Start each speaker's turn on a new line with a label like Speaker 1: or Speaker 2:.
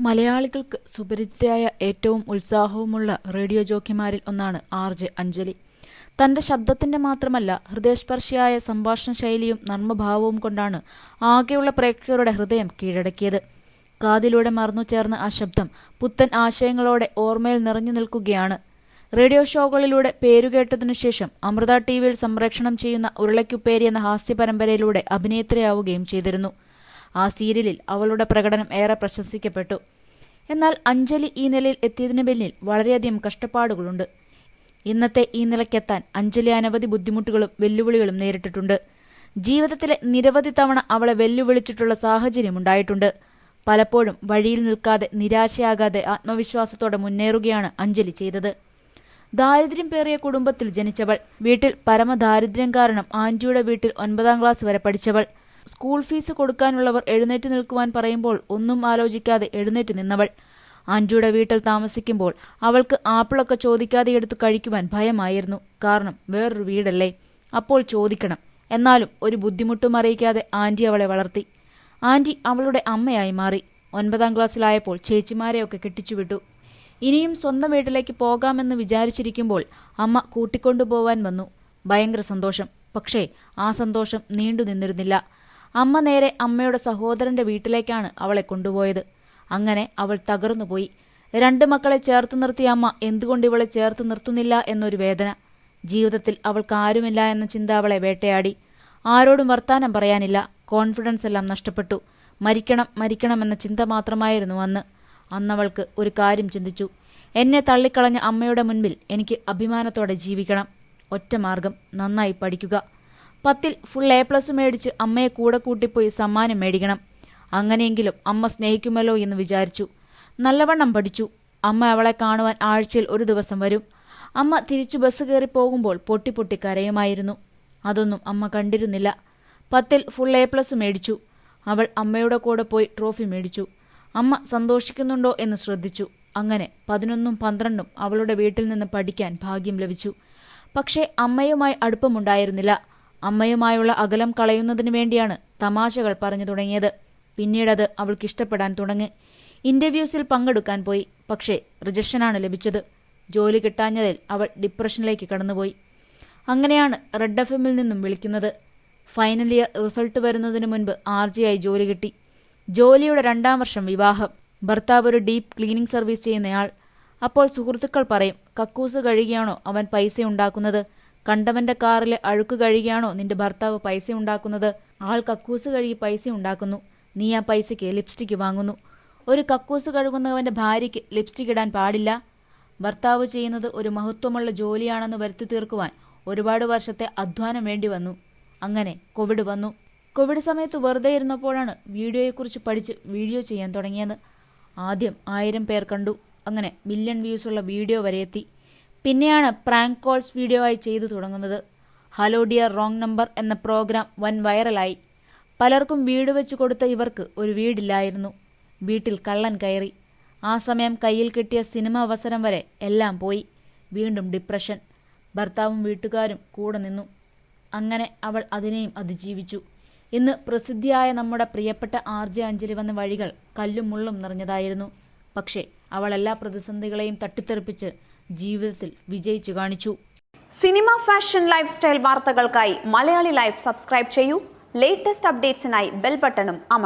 Speaker 1: മലയാളികൾക്ക് സുപരിചിതയായ ഏറ്റവും ഉത്സാഹവുമുള്ള റേഡിയോ ജോക്കിമാരിൽ ഒന്നാണ് ആർ ജെ അഞ്ജലി. തന്റെ ശബ്ദത്തിന്റെ മാത്രമല്ല ഹൃദയസ്പർശിയായ സംഭാഷണ ശൈലിയും നർമ്മഭാവവും കൊണ്ടാണ് ആകെയുള്ള പ്രേക്ഷകരുടെ ഹൃദയം കീഴടക്കിയത്. കാതിലൂടെ മറന്നു ചേർന്ന ആ ശബ്ദം പുത്തൻ ആശയങ്ങളോടെ ഓർമ്മയിൽ നിറഞ്ഞു നിൽക്കുകയാണ്. റേഡിയോ ഷോകളിലൂടെ പേരുകേട്ടതിനു ശേഷം അമൃത ടി വിയിൽ സംപ്രേഷണം ചെയ്യുന്ന ഉരുളയ്ക്കുപ്പേരി എന്ന ഹാസ്യ പരമ്പരയിലൂടെ അഭിനേത്രിയാവുകയും ചെയ്തിരുന്നു. ആ സീരിയലിൽ അവളുടെ പ്രകടനം ഏറെ പ്രശംസിക്കപ്പെട്ടു. എന്നാൽ അഞ്ജലി ഈ നിലയിൽ എത്തിയതിനു പിന്നിൽ വളരെയധികം കഷ്ടപ്പാടുകളുണ്ട്. ഇന്നത്തെ ഈ നിലയ്ക്കെത്താൻ അഞ്ജലി അനവധി ബുദ്ധിമുട്ടുകളും വെല്ലുവിളികളും നേരിട്ടിട്ടുണ്ട്. ജീവിതത്തിലെ നിരവധി തവണ അവളെ വെല്ലുവിളിച്ചിട്ടുള്ള സാഹചര്യമുണ്ടായിട്ടുണ്ട് പലപ്പോഴും വഴിയിൽ നിൽക്കാതെ നിരാശയാകാതെ ആത്മവിശ്വാസത്തോടെ മുന്നേറുകയാണ് അഞ്ജലി ചെയ്തത്. ദാരിദ്ര്യം പേറിയ കുടുംബത്തിൽ ജനിച്ചവൾ വീട്ടിൽ പരമദാരിദ്ര്യം കാരണം ആന്റിയുടെ വീട്ടിൽ ഒൻപതാം ക്ലാസ് വരെ പഠിച്ചവൾ സ്കൂൾ ഫീസ് കൊടുക്കാനുള്ളവർ എഴുന്നേറ്റ് നിൽക്കുവാൻ പറയുമ്പോൾ ഒന്നും ആലോചിക്കാതെ എഴുന്നേറ്റ് നിന്നവൾ. അഞ്ജുയുടെ വീട്ടിൽ താമസിക്കുമ്പോൾ അവൾക്ക് ആപ്പിളൊക്കെ ചോദിക്കാതെ എടുത്ത് കഴിക്കുവാൻ ഭയമായിരുന്നു. കാരണം വേറൊരു വീടല്ലേ? അപ്പോൾ ചോദിക്കണം. എന്നാലും ഒരു ബുദ്ധിമുട്ടും അറിയിക്കാതെ ആന്റി അവളെ വളർത്തി. ആന്റി അവളുടെ അമ്മയായി മാറി. ഒൻപതാം ക്ലാസ്സിലായപ്പോൾ ചേച്ചിമാരെയൊക്കെ കെട്ടിച്ചുവിട്ടു. ഇനിയും സ്വന്തം വീട്ടിലേക്ക് പോകാമെന്ന് വിചാരിച്ചിരിക്കുമ്പോൾ അമ്മ കൂട്ടിക്കൊണ്ടുപോവാൻ വന്നു. ഭയങ്കര സന്തോഷം. പക്ഷേ ആ സന്തോഷം നീണ്ടു നിന്നിരുന്നില്ല അമ്മ നേരെ അമ്മയുടെ സഹോദരന്റെ വീട്ടിലേക്കാണ് അവളെ കൊണ്ടുപോയത്. അങ്ങനെ അവൾ തകർന്നുപോയി. രണ്ട് മക്കളെ ചേർത്ത് നിർത്തിയ അമ്മ എന്തുകൊണ്ട് ഇവളെ ചേർത്ത് നിർത്തുന്നില്ല എന്നൊരു വേദന. ജീവിതത്തിൽ അവൾക്ക് ആരുമില്ല എന്ന ചിന്ത അവളെ വേട്ടയാടി. ആരോടും വർത്താനം പറയാനില്ല. കോൺഫിഡൻസ് എല്ലാം നഷ്ടപ്പെട്ടു. മരിക്കണം മരിക്കണം എന്ന ചിന്ത മാത്രമായിരുന്നു അന്ന്. അന്നവൾക്ക് ഒരു കാര്യം ചിന്തിച്ചു. എന്നെ തള്ളിക്കളഞ്ഞ അമ്മയുടെ മുൻപിൽ എനിക്ക് അഭിമാനത്തോടെ ജീവിക്കണം. ഒറ്റ മാർഗം. നന്നായി പഠിക്കുക. പത്തിൽ ഫുൾ എ പ്ലസ് മേടിച്ച് അമ്മയെ കൂടെ കൂട്ടിപ്പോയി സമ്മാനം മേടിക്കണം. അങ്ങനെയെങ്കിലും അമ്മ സ്നേഹിക്കുമല്ലോ എന്ന് വിചാരിച്ചു. നല്ലവണ്ണം പഠിച്ചു. അമ്മ അവളെ കാണുവാൻ ആഴ്ചയിൽ ഒരു ദിവസം വരും. അമ്മ തിരിച്ചു ബസ് കയറി പോകുമ്പോൾ പൊട്ടി പൊട്ടി കരയുമായിരുന്നു. അതൊന്നും അമ്മ കണ്ടിരുന്നില്ല. പത്തിൽ ഫുൾ എ പ്ലസ് മേടിച്ചു. അവൾ അമ്മയുടെ കൂടെ പോയി ട്രോഫി മേടിച്ചു. അമ്മ സന്തോഷിക്കുന്നുണ്ടോ എന്ന് ശ്രദ്ധിച്ചു. അങ്ങനെ പതിനൊന്നും പന്ത്രണ്ടും അവളുടെ വീട്ടിൽ നിന്ന് പഠിക്കാൻ ഭാഗ്യം ലഭിച്ചു. പക്ഷേ അമ്മയുമായി അടുപ്പമുണ്ടായിരുന്നില്ല. അമ്മയുമായുള്ള അകലം കളയുന്നതിനു വേണ്ടിയാണ് തമാശകൾ പറഞ്ഞു തുടങ്ങിയത്. പിന്നീടത് അവൾക്ക് ഇഷ്ടപ്പെടാൻ തുടങ്ങി. ഇന്റർവ്യൂസിൽ പങ്കെടുക്കാൻ പോയി. പക്ഷേ റിജക്ഷനാണ് ലഭിച്ചത്. ജോലി കിട്ടാഞ്ഞതിൽ അവൾ ഡിപ്രഷനിലേക്ക് കടന്നുപോയി. അങ്ങനെയാണ് റെഡ് എഫ് എമ്മിൽ നിന്നും വിളിക്കുന്നത്. ഫൈനൽ ഇയർ റിസൾട്ട് വരുന്നതിന് മുൻപ് ആർ ആയി ജോലി കിട്ടി. ജോലിയുടെ രണ്ടാം വർഷം വിവാഹം. ഭർത്താവ് ഒരു ഡീപ്പ് ക്ലീനിംഗ് സർവീസ് ചെയ്യുന്നയാൾ. അപ്പോൾ സുഹൃത്തുക്കൾ പറയും കക്കൂസ് കഴുകിയാണോ അവൻ പൈസ ഉണ്ടാക്കുന്നത്? കണ്ടവന്റെ കാറിലെ അഴുക്ക് കഴുകിയാണോ നിന്റെ ഭർത്താവ് പൈസ ഉണ്ടാക്കുന്നത്? ആൾ കക്കൂസ് കഴുകി പൈസ ഉണ്ടാക്കുന്നു. നീ ആ പൈസയ്ക്ക് ലിപ്സ്റ്റിക് വാങ്ങുന്നു. ഒരു കക്കൂസ് കഴുകുന്നവന്റെ ഭാര്യയ്ക്ക് ലിപ്സ്റ്റിക് ഇടാൻ പാടില്ല. ഭർത്താവ് ചെയ്യുന്നത് ഒരു മഹത്വമുള്ള ജോലിയാണെന്ന് വരുത്തി തീർക്കുവാൻ ഒരുപാട് വർഷത്തെ അധ്വാനം വേണ്ടി വന്നു. അങ്ങനെ കോവിഡ് വന്നു. കോവിഡ് സമയത്ത് വെറുതെ ഇരുന്നപ്പോഴാണ് വീഡിയോയെക്കുറിച്ച് പഠിച്ച് വീഡിയോ ചെയ്യാൻ തുടങ്ങിയത്. ആദ്യം ആയിരം പേർ കണ്ടു. അങ്ങനെ മില്യൺ വ്യൂസ് ഉള്ള വീഡിയോ വരെ എത്തി. പിന്നെയാണ് പ്രാങ്ക് കോൾസ് വീഡിയോ ആയി ചെയ്തു തുടങ്ങുന്നത്. ഹലോ ഡിയർ റോങ് നമ്പർ എന്ന പ്രോഗ്രാം വൻ വൈറലായി പലർക്കും വീട് വെച്ച് കൊടുത്ത ഇവർക്ക് ഒരു വീടില്ലായിരുന്നു. വീട്ടിൽ കള്ളൻ കയറി. ആ സമയം കയ്യിൽ കിട്ടിയ സിനിമ അവസരം വരെ എല്ലാം പോയി. വീണ്ടും ഡിപ്രഷൻ ഭർത്താവും വീട്ടുകാരും കൂടെ നിന്നു. അങ്ങനെ അവൾ അതിനെയും അതിജീവിച്ചു. ഇന്ന് പ്രസിദ്ധിയായ നമ്മുടെ പ്രിയപ്പെട്ട ആർ ജെ അഞ്ജലി വന്ന വഴികൾ കല്ലും മുള്ളും നിറഞ്ഞതായിരുന്നു. പക്ഷേ അവൾ എല്ലാ പ്രതിസന്ധികളെയും തട്ടിത്തെറിപ്പിച്ച് ജീവിതത്തിൽ വിജയിച്ചു കാണിച്ചു.
Speaker 2: സിനിമ ഫാഷൻ ലൈഫ് സ്റ്റൈൽ വാർത്തകൾക്കായി മലയാളി ലൈഫ് സബ്സ്ക്രൈബ് ചെയ്യൂ. ലേറ്റസ്റ്റ് അപ്ഡേറ്റ്സിനായി ബെൽ ബട്ടണും